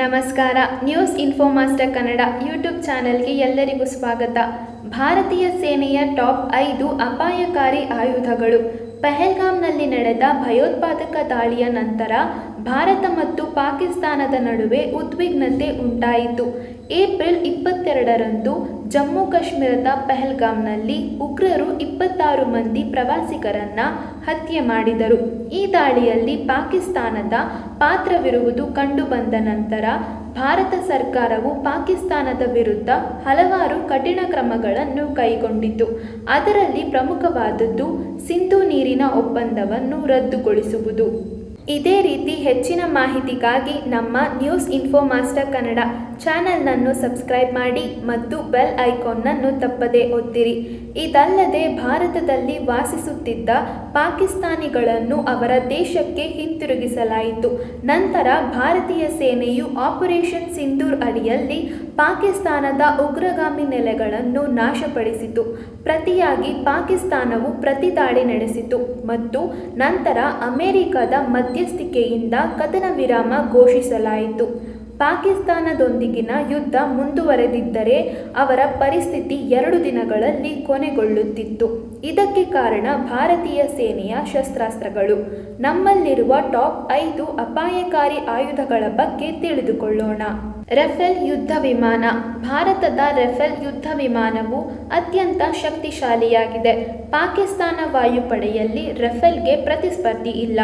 ನಮಸ್ಕಾರ news info master Kannada YouTube ಚಾನೆಲ್ಗೆ ಎಲ್ಲರಿಗೂ ಸ್ವಾಗತ. ಭಾರತೀಯ ಸೇನೆಯ ಟಾಪ್ ಐದು ಅಪಾಯಕಾರಿ ಆಯುಧಗಳು. ಪಹಲ್ಗಾಮ್ನಲ್ಲಿ ನಡೆದ ಭಯೋತ್ಪಾದಕ ದಾಳಿಯ ನಂತರ ಭಾರತ ಮತ್ತು ಪಾಕಿಸ್ತಾನದ ನಡುವೆ ಉದ್ವಿಗ್ನತೆ ಉಂಟಾಯಿತು. ಏಪ್ರಿಲ್ ಇಪ್ಪತ್ತೆರಡರಂದು ಜಮ್ಮು ಕಾಶ್ಮೀರದ ಪಹಲ್ಗಾಮ್ನಲ್ಲಿ ಉಗ್ರರು ಇಪ್ಪತ್ತಾರು ಮಂದಿ ಪ್ರವಾಸಿಗರನ್ನ ಹತ್ಯೆ ಮಾಡಿದರು. ಈ ದಾಳಿಯಲ್ಲಿ ಪಾಕಿಸ್ತಾನದ ಪಾತ್ರವಿರುವುದು ಕಂಡುಬಂದ ನಂತರ ಭಾರತ ಸರ್ಕಾರವು ಪಾಕಿಸ್ತಾನದ ವಿರುದ್ಧ ಹಲವಾರು ಕಠಿಣ ಕ್ರಮಗಳನ್ನು ಕೈಗೊಂಡಿತು ಅದರಲ್ಲಿ ಪ್ರಮುಖವಾದದ್ದು ಸಿಂಧು ನೀರಿನ ಒಪ್ಪಂದವನ್ನು ರದ್ದುಗೊಳಿಸುವುದು. ಇದೇ ರೀತಿ ಹೆಚ್ಚಿನ ಮಾಹಿತಿಗಾಗಿ ನಮ್ಮ ನ್ಯೂಸ್ ಇನ್ಫೋ ಮಾಸ್ಟರ್ ಕನ್ನಡ ಚಾನೆಲ್ನನ್ನು ಸಬ್ಸ್ಕ್ರೈಬ್ ಮಾಡಿ ಮತ್ತು ಬೆಲ್ ಐಕಾನ್ನನ್ನು ತಪ್ಪದೇ ಒತ್ತಿರಿ. ಇದಲ್ಲದೆ ಭಾರತದಲ್ಲಿ ವಾಸಿಸುತ್ತಿದ್ದ ಪಾಕಿಸ್ತಾನಿಗಳನ್ನು ಅವರ ದೇಶಕ್ಕೆ ಹಿಂತಿರುಗಿಸಲಾಯಿತು. ನಂತರ ಭಾರತೀಯ ಸೇನೆಯು ಆಪರೇಷನ್ ಸಿಂಧೂರ್ ಅಡಿಯಲ್ಲಿ ಪಾಕಿಸ್ತಾನದ ಉಗ್ರಗಾಮಿ ನೆಲೆಗಳನ್ನು ನಾಶಪಡಿಸಿತು. ಪ್ರತಿಯಾಗಿ ಪಾಕಿಸ್ತಾನವು ಪ್ರತಿದಾಳಿ ನಡೆಸಿತು ಮತ್ತು ನಂತರ ಅಮೆರಿಕದ ಮಧ್ಯಸ್ಥಿಕೆಯಿಂದ ಕದನ ವಿರಾಮ ಘೋಷಿಸಲಾಯಿತು. ಪಾಕಿಸ್ತಾನದೊಂದಿಗಿನ ಯುದ್ಧ ಮುಂದುವರೆದಿದ್ದರೆ ಅವರ ಪರಿಸ್ಥಿತಿ ಎರಡು ದಿನಗಳಲ್ಲಿ ಕೊನೆಗೊಳ್ಳುತ್ತಿತ್ತು. ಇದಕ್ಕೆ ಕಾರಣ ಭಾರತೀಯ ಸೇನೆಯ ಶಸ್ತ್ರಾಸ್ತ್ರಗಳು. ನಮ್ಮಲ್ಲಿರುವ ಟಾಪ್ ಐದು ಅಪಾಯಕಾರಿ ಆಯುಧಗಳ ಬಗ್ಗೆ ತಿಳಿದುಕೊಳ್ಳೋಣ. ರಫೇಲ್ ಯುದ್ಧ ವಿಮಾನ. ಭಾರತದ ರೆಫೆಲ್ ಯುದ್ಧ ವಿಮಾನವು ಅತ್ಯಂತ ಶಕ್ತಿಶಾಲಿಯಾಗಿದೆ. ಪಾಕಿಸ್ತಾನ ವಾಯುಪಡೆಯಲ್ಲಿ ರೆಫೆಲ್ಗೆ ಪ್ರತಿಸ್ಪರ್ಧಿ ಇಲ್ಲ.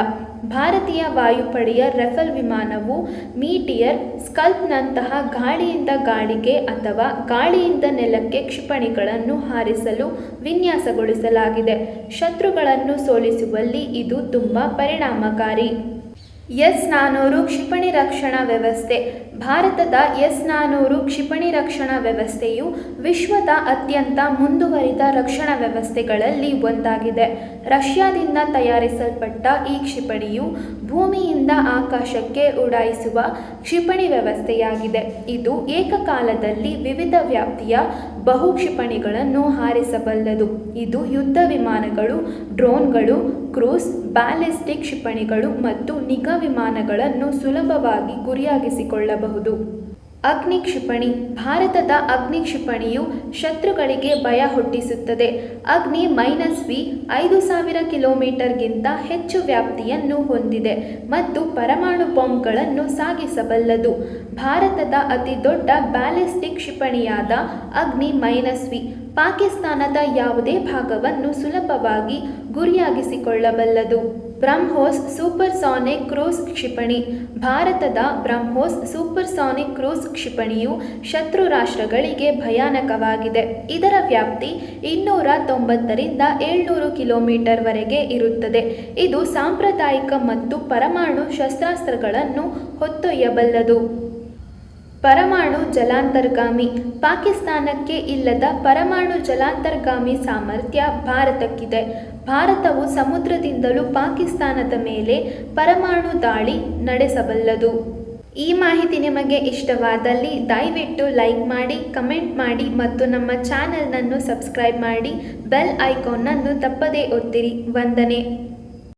ಭಾರತೀಯ ವಾಯುಪಡೆಯ ರೆಫೆಲ್ ವಿಮಾನವು ಮೀಟಿಯರ್ ಸ್ಕಲ್ಪ್ನಂತಹ ಗಾಳಿಯಿಂದ ಗಾಳಿಗೆ ಅಥವಾ ಗಾಳಿಯಿಂದ ನೆಲಕ್ಕೆ ಕ್ಷಿಪಣಿಗಳನ್ನು ಹಾರಿಸಲು ವಿನ್ಯಾಸಗೊಳಿಸಲಾಗಿದೆ. ಶತ್ರುಗಳನ್ನು ಸೋಲಿಸುವಲ್ಲಿ ಇದು ತುಂಬ ಪರಿಣಾಮಕಾರಿ. ಎಸ್ ನಾನೂರು ಕ್ಷಿಪಣಿ ರಕ್ಷಣಾ ವ್ಯವಸ್ಥೆ ಭಾರತದ ಎಸ್ ನಾನೂರು ಕ್ಷಿಪಣಿ ರಕ್ಷಣಾ ವ್ಯವಸ್ಥೆಯು ವಿಶ್ವದ ಅತ್ಯಂತ ಮುಂದುವರಿದ ರಕ್ಷಣಾ ವ್ಯವಸ್ಥೆಗಳಲ್ಲಿ ಒಂದಾಗಿದೆ. ರಷ್ಯಾದಿಂದ ತಯಾರಿಸಲ್ಪಟ್ಟ ಈ ಕ್ಷಿಪಣಿಯು ಭೂಮಿಯಿಂದ ಆಕಾಶಕ್ಕೆ ಉಡಾಯಿಸುವ ಕ್ಷಿಪಣಿ ವ್ಯವಸ್ಥೆಯಾಗಿದೆ. ಇದು ಏಕಕಾಲದಲ್ಲಿ ವಿವಿಧ ವ್ಯಾಪ್ತಿಯ ಬಹು ಕ್ಷಿಪಣಿಗಳನ್ನು ಹಾರಿಸಬಲ್ಲದು. ಇದು ಯುದ್ಧ ವಿಮಾನಗಳು, ಡ್ರೋನ್ಗಳು, ಕ್ರೂಸ್, ಬ್ಯಾಲಿಸ್ಟಿಕ್ ಕ್ಷಿಪಣಿಗಳು ಮತ್ತು ನಿಗಾ ವಿಮಾನಗಳನ್ನು ಸುಲಭವಾಗಿ ಗುರಿಯಾಗಿಸಿಕೊಳ್ಳಬಹುದು. ಅಗ್ನಿ ಕ್ಷಿಪಣಿ, ಭಾರತದ ಅಗ್ನಿ ಕ್ಷಿಪಣಿಯು ಶತ್ರುಗಳಿಗೆ ಭಯ ಹುಟ್ಟಿಸುತ್ತದೆ. ಅಗ್ನಿ ಮೈನಸ್ ವಿ, ಐದು ಸಾವಿರ ಕಿಲೋಮೀಟರ್ಗಿಂತ ಹೆಚ್ಚು ವ್ಯಾಪ್ತಿಯನ್ನು ಹೊಂದಿದೆ ಮತ್ತು ಪರಮಾಣು ಬಾಂಬ್ಗಳನ್ನು ಸಾಗಿಸಬಲ್ಲದು. ಭಾರತದ ಅತಿ ದೊಡ್ಡ ಬ್ಯಾಲಿಸ್ಟಿಕ್ ಕ್ಷಿಪಣಿಯಾದ ಅಗ್ನಿ ಮೈನಸ್ ವಿ, ಪಾಕಿಸ್ತಾನದ ಯಾವುದೇ ಭಾಗವನ್ನು ಸುಲಭವಾಗಿ ಗುರಿಯಾಗಿಸಿಕೊಳ್ಳಬಲ್ಲದು. ಬ್ರಹ್ಮೋಸ್ ಸೂಪರ್ಸಾನಿಕ್ ಕ್ರೂಸ್ ಕ್ಷಿಪಣಿ. ಭಾರತದ ಬ್ರಹ್ಮೋಸ್ ಸೂಪರ್ಸಾನಿಕ್ ಕ್ರೂಸ್ ಕ್ಷಿಪಣಿಯು ಶತ್ರು ರಾಷ್ಟ್ರಗಳಿಗೆ ಭಯಾನಕವಾಗಿದೆ. ಇದರ ವ್ಯಾಪ್ತಿ ಇನ್ನೂರ ತೊಂಬತ್ತರಿಂದ ಏಳ್ನೂರು ಕಿಲೋಮೀಟರ್ವರೆಗೆ ಇರುತ್ತದೆ. ಇದು ಸಾಂಪ್ರದಾಯಿಕ ಮತ್ತು ಪರಮಾಣು ಶಸ್ತ್ರಾಸ್ತ್ರಗಳನ್ನು ಹೊತ್ತೊಯ್ಯಬಲ್ಲದು. ಪರಮಾಣು ಜಲಾಂತರ್ಗಾಮಿ. ಪಾಕಿಸ್ತಾನಕ್ಕೆ ಇಲ್ಲದ ಪರಮಾಣು ಜಲಾಂತರ್ಗಾಮಿ ಸಾಮರ್ಥ್ಯ ಭಾರತಕ್ಕಿದೆ. ಭಾರತವು ಸಮುದ್ರದಿಂದಲೂ ಪಾಕಿಸ್ತಾನದ ಮೇಲೆ ಪರಮಾಣು ದಾಳಿ ನಡೆಸಬಲ್ಲದು. ಈ ಮಾಹಿತಿ ನಿಮಗೆ ಇಷ್ಟವಾದಲ್ಲಿ ದಯವಿಟ್ಟು ಲೈಕ್ ಮಾಡಿ, ಕಮೆಂಟ್ ಮಾಡಿ ಮತ್ತು ನಮ್ಮ ಚಾನೆಲ್ನನ್ನು ಸಬ್ಸ್ಕ್ರೈಬ್ ಮಾಡಿ, ಬೆಲ್ ಐಕಾನ್ನನ್ನು ತಪ್ಪದೇ ಒತ್ತಿರಿ. ವಂದನೆ.